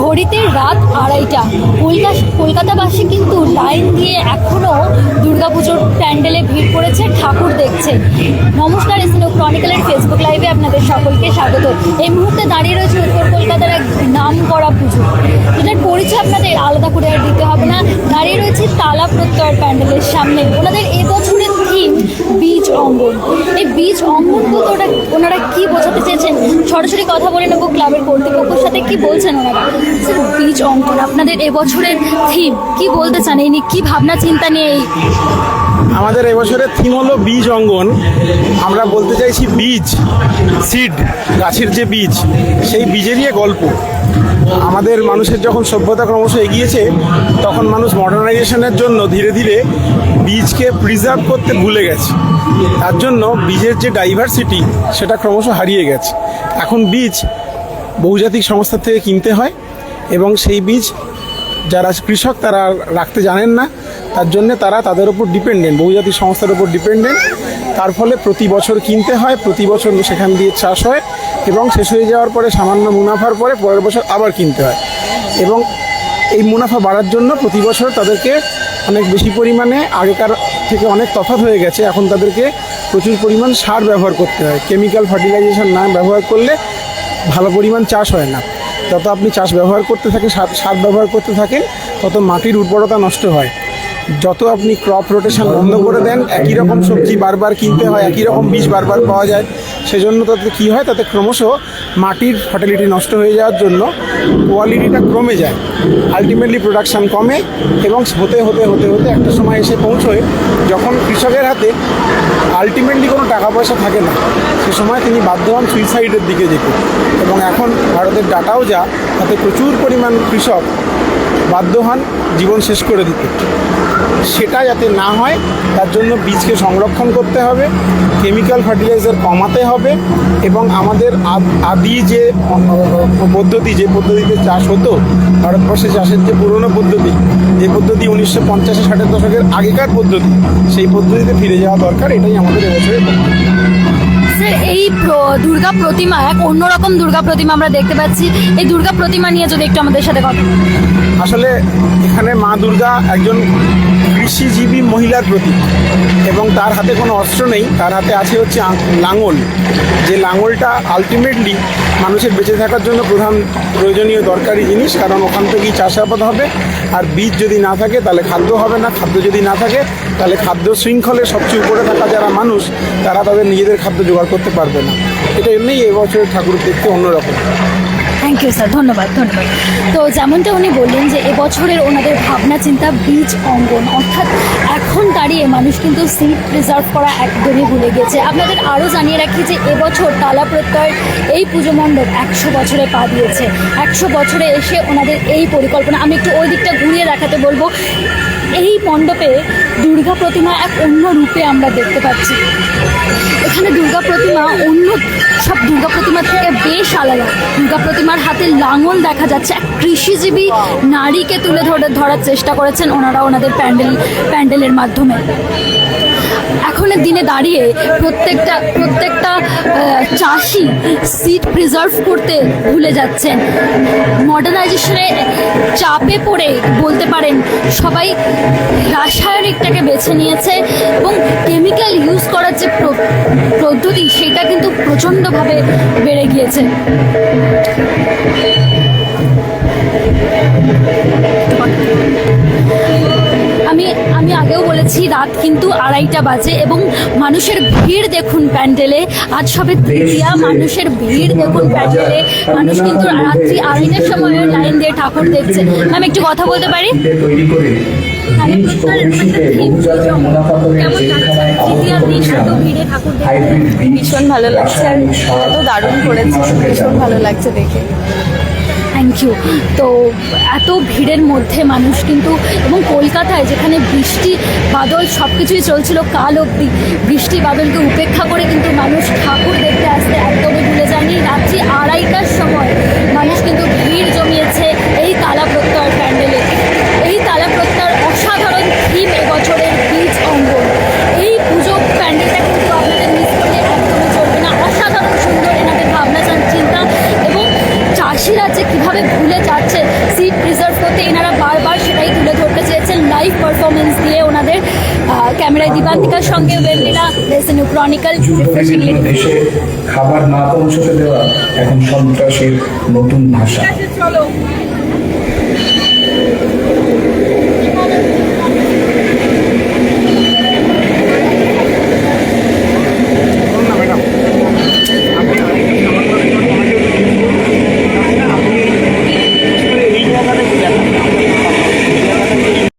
ঘড়িতে রাত আড়াইটা। কলকাতা, কলকাতাবাসী কিন্তু লাইন দিয়ে এখনও দুর্গাপুজোর প্যান্ডেলে ভিড় করেছে, ঠাকুর দেখছে। নমস্কার এসিনো ক্রনিক্যালের ফেসবুক লাইভে আপনাদের সকলকে স্বাগত। এই মুহূর্তে দাঁড়িয়ে রয়েছে উত্তর কলকাতার এক নাম করা পুজো। এটার পরিচয় আপনাদের আলাদা করে আর দিতে হবে না। দাঁড়িয়ে রয়েছে তালা প্রত্যয়ের প্যান্ডেলের সামনে। ওনাদের এবছরের থিম বীজ অঙ্গন। এই বীজ অঙ্গন বলতে ওটা ওনারা কি বোঝাতে চেয়েছেন? সরাসরি কথা বলে নেব ক্লাবের কর্তৃপক্ষের সাথে। কি বলছেন ওনারা? বীজ অঙ্কন আপনাদের এবছরের থিম কি বলতে চান? এই নিয়ে কি ভাবনা, চিন্তা নিয়ে এই? আমাদের এবছরের থিম হলো বীজ অঙ্গন। আমরা বলতে চাইছি বীজ সিড গাছের যে বীজ, সেই বীজেরই গল্প। আমাদের মানুষের যখন সভ্যতা ক্রমশ এগিয়েছে, তখন মানুষ মডার্নাইজেশনের জন্য ধীরে ধীরে বীজকে প্রিজার্ভ করতে ভুলে গেছে। তার জন্য বীজের যে ডাইভার্সিটি সেটা ক্রমশ হারিয়ে গেছে। এখন বীজ বহুজাতিক সংস্থা থেকে কিনতে হয় এবং সেই বীজ যারা কৃষক, তারা রাখতে জানেন না। তার জন্য তারা তাদের উপর ডিপেন্ডেন্ট বহুজাতিক সংস্থার উপর ডিপেন্ডেন্ট তার ফলে প্রতি বছর কিনতে হয়, প্রতি বছর সেখান দিয়ে চাষ হয় এবং শেষ হয়ে যাওয়ার পরে সামান্য মুনাফার পরে পরের বছর আবার কিনতে হয়। এবং এই মুনাফা বাড়ার জন্য প্রতি বছর তাদেরকে অনেক বেশি পরিমাণে আগেকার থেকে অনেক তফাৎ হয়ে গেছে। এখন তাদেরকে প্রচুর পরিমাণ সার ব্যবহার করতে হয়। কেমিক্যাল ফার্টিলাইজেশন না ব্যবহার করলে ভালো পরিমাণ চাষ হয় না। যত আপনি চাষ ব্যবহার করতে থাকেন, সার সার ব্যবহার করতে থাকেন, তত মাটির উর্বরতা নষ্ট হয়। যত আপনি ক্রপ রোটেশন বন্ধ করে দেন, একই রকম সবজি বারবার কিনতে হয়, একই রকম বীজ বারবার পাওয়া যায়। সেজন্য তাতে কী হয়, তাতে ক্রমশ মাটির ফার্টিলিটি নষ্ট হয়ে যাওয়ার জন্য কোয়ালিটিটা কমে যায়। আলটিমেটলি প্রোডাকশান কমে এবং হতে হতে হতে হতে একটা সময় এসে পৌঁছয় যখন কৃষকের হাতে আলটিমেটলি কোনো টাকা পয়সা থাকে না। সে সময় তিনি বাধ্য হন সুইসাইডের দিকে যেতে এবং এখন ভারতের ডাটাও যা, তাতে প্রচুর পরিমাণ কৃষক বাধ্য হন জীবন শেষ করে দিতে। সেটা যাতে না হয়, তার জন্য বীজকে সংরক্ষণ করতে হবে কেমিক্যাল ফার্টিলাইজার কমাতে হবে এবং আমাদের আদ- যে পদ্ধতি, যে পদ্ধতিতে চাষ হতো, ভারতবর্ষে চাষের যে পুরনো পদ্ধতি, যে পদ্ধতি উনিশশো পঞ্চাশে ষাটের দশকের আগেকার পদ্ধতি, সেই পদ্ধতিতে ফিরে যাওয়া দরকার, এটাই আমাদের এবছরের দুর্গা প্রতিমা, এক অন্যরকম দুর্গা প্রতিমা আমরা দেখতে পাচ্ছি। এই দুর্গা প্রতিমা নিয়ে যদি একটু আমাদের সাথে কথা আসলে এখানে মা দুর্গা একজন কৃষিজীবী মহিলার প্রতীক। এবং তার হাতে কোনো অস্ত্র নেই, তার হাতে আছে হচ্ছে লাঙল। যে লাঙলটা আলটিমেটলি মানুষের বেঁচে থাকার জন্য প্রধান প্রয়োজনীয় দরকারি জিনিস, কারণ ওখান থেকেই চাষাবাদ হবে। আর বীজ যদি না থাকে, তাহলে খাদ্য হবে না। খাদ্য যদি না থাকে, তাহলে খাদ্য শৃঙ্খলে সবচেয়ে উপরে থাকা যারা মানুষ, তারা তাদের নিজেদের খাদ্য জোগাড় করতে পারবে না। এটা এমনিই এবছরের ঠাকুর দেখতে অন্যরকম। থ্যাংক ইউ স্যার ধন্যবাদ ধন্যবাদ। তো যেমনটা উনি বললেন যে এবছরের ওনাদের ভাবনা, চিন্তা, বীজ অঙ্গন, অর্থাৎ এখন দাঁড়িয়ে মানুষ কিন্তু সিট প্রিজার্ভ করা একদমই ভুলে গেছে। আপনাদের আরও জানিয়ে রাখি যে এবছর তালা প্রত্যয়ের এই পুজো মণ্ডপ একশো বছরে পা দিয়েছে। একশো বছরে এসে ওনাদের এই পরিকল্পনা, আমি একটু ওই দিকটা ঘুরিয়ে দেখাতে বলব। এই মণ্ডপে দুর্গা প্রতিমা এক অন্য রূপে আমরা দেখতে পাচ্ছি। এখানে দুর্গা প্রতিমা অন্য সব দুর্গা প্রতিমা থেকে বেশ আলাদা। দুর্গা প্রতিমার হাতে লাঙল দেখা যাচ্ছে। এক কৃষিজীবী নারীকে তুলে ধরে ধরার চেষ্টা করেছেন। ওনারা ওনাদের প্যান্ডেল, প্যান্ডেলের মাধ্যমে। এখনের দিনে দাঁড়িয়ে প্রত্যেকটা প্রত্যেকটা চাষি সিট প্রিজার্ভ করতে ভুলে যাচ্ছেন। মডার্নাইজেশনে চাপে পড়ে বলতে পারেন, সবাই রাসায়নিকটাকে বেছে নিয়েছে এবং কেমিক্যাল ইউজ করার যে পদ্ধতি, সেটা কিন্তু প্রচণ্ডভাবে বেড়ে গিয়েছে। বলেছি রাত কিন্তু আড়াইটা বাজে এবং মানুষের ভিড় দেখুন প্যান্ডেলে। আজ সবে তৃতীয়া মানুষের ভিড় দেখুন প্যান্ডেলে। মানুষ কিন্তু রাত্রি আড়াইটার সময় লাইন দিয়ে ঠাকুর দেখছে। আমি একটু কথা বলতে পারি? ভীষণ ভালো লাগছে। আর এত দারুণ করেছে। ভীষণ ভালো লাগছে দেখে। থ্যাংক ইউ তো এত ভিড়ের মধ্যে মানুষ কিন্তু, এবং কলকাতায় যেখানে বৃষ্টি, বাদল সব কিছুই চলছিল, কাল অবধি বৃষ্টি, বাদলকে উপেক্ষা করে কিন্তু মানুষ ঠাকুর দেখতে আসতে একদমই ভুলে যায়নি রাত্রি আড়াইটার সময় মানুষ কিন্তু ভিড় জমিয়েছে এই তালা প্রত্যয় প্যান্ডেলে এই তালা প্রত্যয়ের অসাধারণ থিম এবছরের বীজ অঙ্গন এই পুজো প্যান্ডেলটা কিন্তু আপনাদের মিস করলে একদমই চলবে না অসাধারণ সুন্দর এনাদের ভাবনা চিন্তা এবং চাষিরা যে কীভাবে ভুলে ক্যামেরায় দীপান্তিকার সঙ্গে ওয়েবলিনা লেসেনু ক্রনিকল রিফ্রেশিং দেশে খাবার না পৌঁছতে দেওয়া এখন সন্ত্রাসের নতুন ভাষা।